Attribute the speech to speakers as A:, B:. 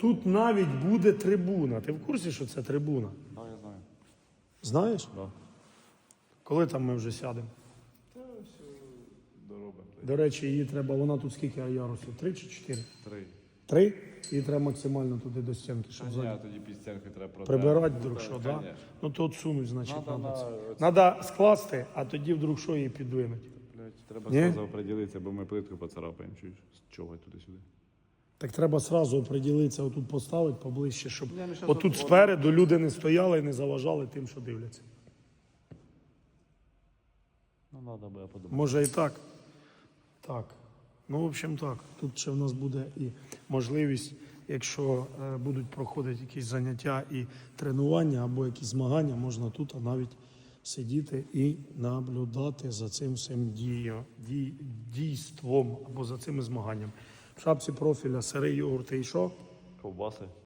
A: Тут навіть буде трибуна. Ти в курсі, що це трибуна?
B: Да, я знаю.
A: Знаєш?
B: Да.
A: Коли там ми вже сядемо?
B: Та все Доробимо.
A: До речі, її треба, вона тут скільки ярусів? Три чи чотири?
B: Три.
A: Три? Її треба максимально туди до стінки, щоб
B: Ні,
A: зайти.
B: тоді під стінки треба протерти.
A: Прибирати
B: Ну,
A: вдруг
B: так,
A: що, так? Да? Ну то отсунуть, значить,
B: Надо
A: треба.
B: на
A: це.
B: оце-
A: Треба скласти, а тоді вдруг що її підвинуть.
B: Блядь, треба
A: Ні?
B: зразу оприділитися, бо ми плитку поцарапаємо. Чуєш? Човай туди-сюди.
A: Так треба сразу оприділитися, отут поставити поближче, щоб отут спереду люди не стояли і не заважали тим, що дивляться.
B: Ну, треба, бо я подумав.
A: Може і так. Так. Ну, в общем, так. Тут ще в нас буде і можливість, якщо е, будуть проходити якісь заняття і тренування або якісь змагання, можна тут навіть сидіти і наблюдати за цим всім дій, дійством або за цими змаганнями. Шапці профіля сирий йогурт і що?
B: Ковбаси.